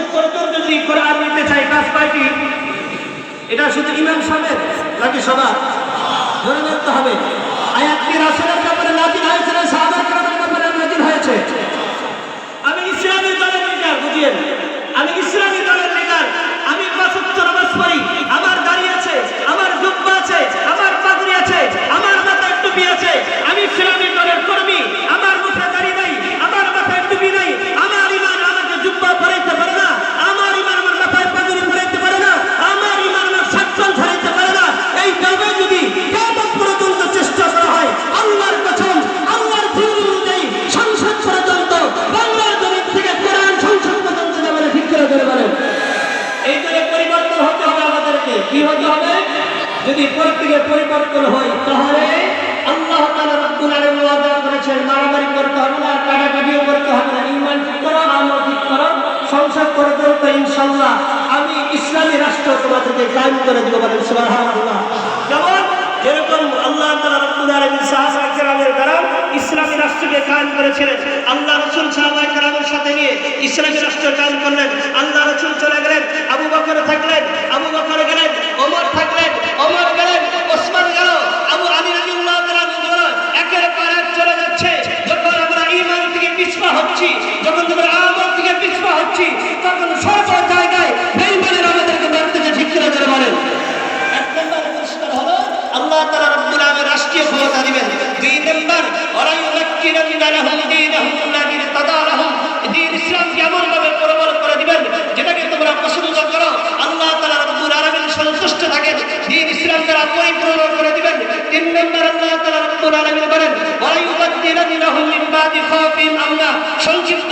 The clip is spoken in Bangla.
শেষ পর্যন্ত যদি কোরআন নিতে চাই, কাজ এটা শুধু ইমাম সাহেব নাকি সবার? ধরে নিতে হবে। আয়াতকে রাসুলের কি হতে হবে? যদি প্রত্যেকে পরিবর্তন হয়, তাহলে আল্লাহ তাআলা রব্বুল আলামিন ওয়াদা করেছেন, মারামারি করতে হবে না, কাটাকাটিও করতে হবে না, ইমান ঠিক করো, আমল ঠিক করো, সংসার করে দেবো তো ইনশাল্লাহ আমি ইসলামী রাষ্ট্র তোমাদেরকে কায়েম করে দেবো বলেন, সুবহানাল্লাহ। যেমন, যেরকম আল্লাহ তাআলা রব্বুল আলামিন সাহাবা কেরামের দ্বারা ইসলামী রাষ্ট্রকে কায়েম করেছিলেন। আল্লাহ রাসূল সাহাবা কেরামের সাথে নিয়ে ইসলামী রাষ্ট্র কায়েম করলেন। আল্লাহ রাসূল চলে গেলেন, আবু বকর থাকলেন হচ্ছি তখন সর্ব জায়গায় বেঈমানের আমাদেরকে মারতে ঠিক করে ধরে বলেন। আল্লাহ ভাবে দিবেন। যেটাকে তোমরা করো। আল্লাহ সন্তুষ্ট করে দিবেন। তিন আল্লাহ সংক্ষিপ্ত